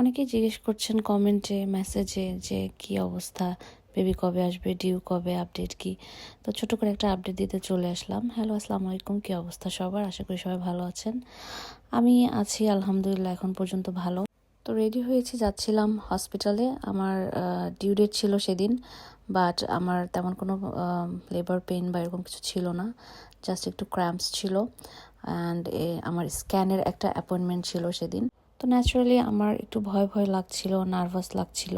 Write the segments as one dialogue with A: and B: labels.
A: অনেকেই জিজ্ঞেস করছেন কমেন্টে, মেসেজে যে কি অবস্থা, বেবি কবে আসবে, ডিউ কবে, আপডেট কি? তো ছোট করে একটা আপডেট দিতে চলে আসলাম। হ্যালো, আসসালামু আলাইকুম, কি অবস্থা সবার? আশা করি সবাই ভালো আছেন। আমি আছি, আলহামদুলিল্লাহ, এখন পর্যন্ত ভালো। তো রেডি হয়েছি, যাচ্ছিলাম হসপিটালে আমার ডিউ ডেট ছিল সেদিন বাট আমার তেমন কোনো লেবার পেন বা এরকম কিছু ছিল না। জাস্ট একটু ক্র্যাম্পস ছিল। অ্যান্ড আমার স্ক্যানের একটা অ্যাপয়েন্টমেন্ট ছিল সেদিন। তো ন্যাচারালি আমার একটু ভয় ভয় লাগছিল নার্ভাস লাগছিল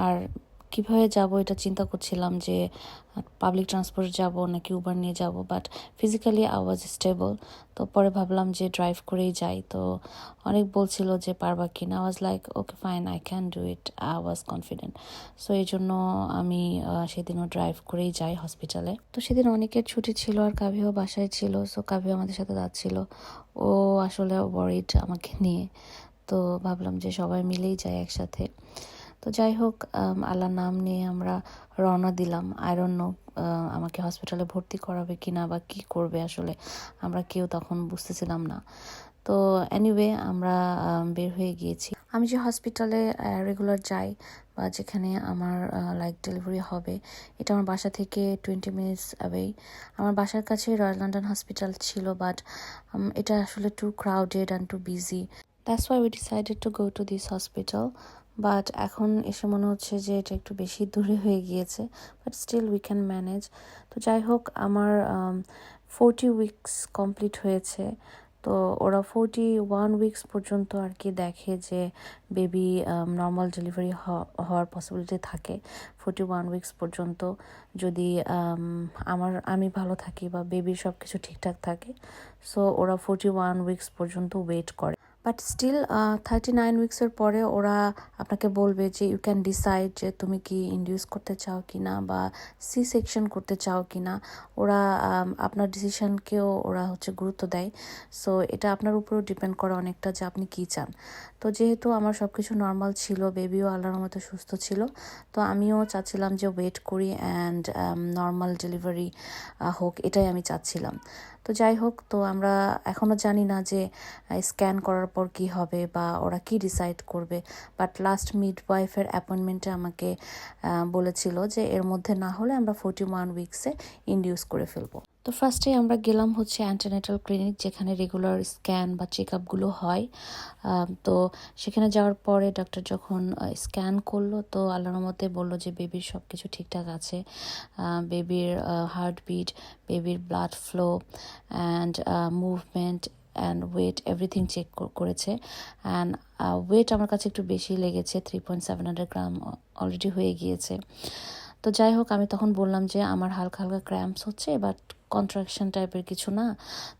A: আর কীভাবে যাব এটা চিন্তা করছিলাম যে পাবলিক ট্রান্সপোর্ট যাব নাকি উবার নিয়ে যাব but physically I was stable তো পরে ভাবলাম যে ড্রাইভ করেই যাই। তো অনেক বলছিল যে পারবা কি না was like okay fine I can do it I was confident so এই জন্য আমি সেদিনও ড্রাইভ করেই যাই হসপিটালে তো সেদিন অনেকের ছুটি ছিল আর কাভিও বাসায় ছিল। সো কাভিও আমাদের সাথে যাচ্ছিল। ও আসলে ওয়ারিড আমাকে নিয়ে। তো ভাবলাম যে সবাই মিলেই যাই একসাথে। তো যাই হোক আম, আল্লাহর নাম নিয়ে আমরা রওনা দিলাম। আয়রন নো আমাকে হসপিটালে ভর্তি করাবে কিনা বা কি করবে আসলে আমরা কেউ তখন বুঝতেছিলাম না। তো এনিওয়ে আমরা বের হয়ে গিয়েছি। আমি যে হসপিটালে রেগুলার যাই বা যেখানে আমার লাইক ডেলিভারি হবে এটা আমার বাসা থেকে টোয়েন্টি মিনিটস অ্যাওয়ে আমার বাসার কাছে রয়্যাল লন্ডন হসপিটাল ছিল বাট এটা আসলে too crowded and too busy that's why we decided to go to this hospital but এখন এসে মনে হচ্ছে যে এটা একটু বেশি দূরে হয়ে গিয়েছে but still we can manage তো যাই হোক আমার ফোরটি উইকস কমপ্লিট হয়েছে। তো ওরা ফোরটি ওয়ান উইকস পর্যন্ত আর কি দেখে যে বেবি নর্মাল ডেলিভারি হওয়ার পসিবিলিটি থাকে। ফোরটি ওয়ান উইকস পর্যন্ত যদি um, আমার আমি ভালো থাকি বা বেবির সব কিছু ঠিকঠাক থাকে। সো ওরা ফোরটি ওয়ান উইকস পর্যন্ত ওয়েট করে। বাট স্টিল থার্টি নাইন উইক্সের পরে ওরা আপনাকে বলবে যে ইউ ক্যান ডিসাইড যে তুমি কি ইন্ডিউস করতে চাও কি না বা সি সেকশন করতে চাও কি না ওরা আপনার ডিসিশনকেও ওরা হচ্ছে গুরুত্ব দেয়। সো এটা আপনার উপরেও ডিপেন্ড করে অনেকটা যে আপনি কী চান। তো যেহেতু আমার সব কিছু নর্মাল ছিল বেবিও আল্লাহর মতো সুস্থ ছিল, তো আমিও চাচ্ছিলাম যে ওয়েট করি অ্যান্ড নর্মাল ডেলিভারি হোক, এটাই আমি চাচ্ছিলাম। তো যাই হোক, তো আমরা এখনও জানি না যে স্ক্যান করার পর কি হবে বা ওরা কি ডিসাইড করবে? বাট লাস্ট মিড ওয়াইফের অ্যাপয়েন্টমেন্টে আমাকে বলেছিল যে এর মধ্যে না হলে আমরা ফোর্টি ওয়ান উইকসে ইন্ডিউস করে ফেলব। তো ফার্স্টে আমরা গেলাম হচ্ছে অ্যান্টিনেটাল ক্লিনিক যেখানে রেগুলার স্ক্যান বা চেক আপগুলো হয়। তো সেখানে যাওয়ার পরে ডক্টর যখন স্ক্যান করল তো আল্লাহর মতে বলল যে বেবির সব কিছু ঠিকঠাক আছে। বেবির হার্টবিট বেবির blood flow and movement and weight everything check করেছে. অ্যান্ড ওয়েট আমার কাছে একটু বেশি লেগেছে three point seven hundred gram already হয়ে গিয়েছে। তো যাই হোক আমি তখন বললাম যে আমার হালকা হালকা ক্র্যাম্পস হচ্ছে বাট কন্ট্রাকশন টাইপের কিছু না।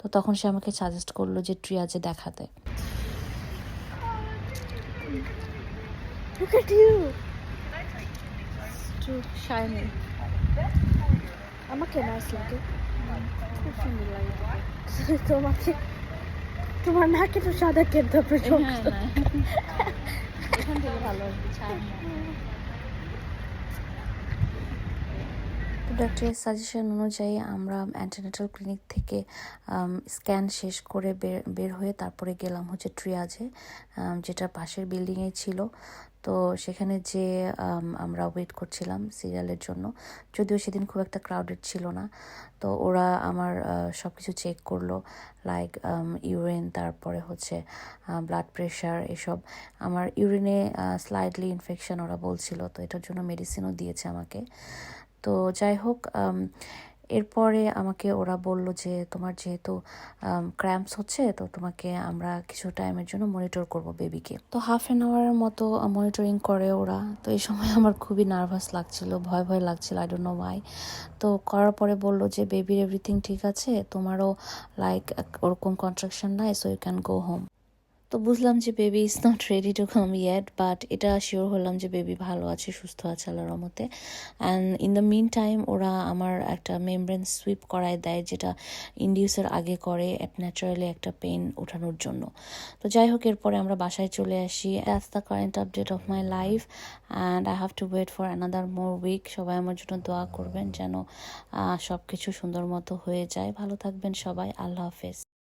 A: তো তখন সে আমাকে সাজেস্ট করল যে ট্রিয়াজে দেখাতে।
B: Look at you. Too shiny. আমাকে নাইস লাগে খুব সুন্দর লাগে তোমাকে তোমার নাকে তো সাদা কেন তারপরে
A: এখান থেকে ভালো ডক্টরের সাজেশন অনুযায়ী আমরা অ্যান্টিনেটাল ক্লিনিক থেকে স্ক্যান শেষ করে বের বের হয়ে তারপরে গেলাম হচ্ছে ট্রিয়াজে যেটা পাশের বিল্ডিংয়ে ছিল। তো সেখানে যে আমরা ওয়েট করছিলাম সিরিয়ালের জন্য, যদিও সেদিন খুব একটা ক্রাউডেড ছিল না। তো ওরা আমার সব কিছু চেক করল লাইক ইউরিন তারপরে হচ্ছে ব্লাড প্রেশার এসব। আমার ইউরিনে স্লাইডলি ইনফেকশন ওরা বলছিল, তো এটার জন্য মেডিসিনও দিয়েছে আমাকে। তো যাই হোক এরপরে আমাকে ওরা বলল যে, তোমার যেহেতু ক্র্যাম্পস হচ্ছে, তো তোমাকে আমরা কিছু টাইমের জন্য মনিটর করব বেবিকে তো হাফ অ্যান আওয়ারের মতো মনিটরিং করে ওরা। তো এই সময় আমার খুবই নার্ভাস লাগছিল, ভয় ভয় লাগছিল আই ডোন্ট নো ওয়াই তো করার পরে বলল যে বেবির এভরিথিং ঠিক আছে, তোমারও লাইক ওরকম কন্ট্রাকশন নাই so you can go home তো বুঝলাম যে baby is not ready to come yet but এটা শিওর হলাম যে বেবি ভালো আছে, সুস্থ আছে আল্লাহর রহমতে। And in the mean time ওরা আমার একটা মেমব্রেন সুইপ করায় দেয়, যেটা ইন্ডিউসের আগে করে ন্যাচারালি একটা পেন ওঠানোর জন্য। তো যাই হোক, এরপরে আমরা বাসায় চলে আসি। That's the current update of my life and I have to wait for another more week সবাই আমার জন্য দোয়া করবেন যেন সব কিছু সুন্দর মতো হয়ে যায়। ভালো থাকবেন সবাই। আল্লাহ হাফেজ।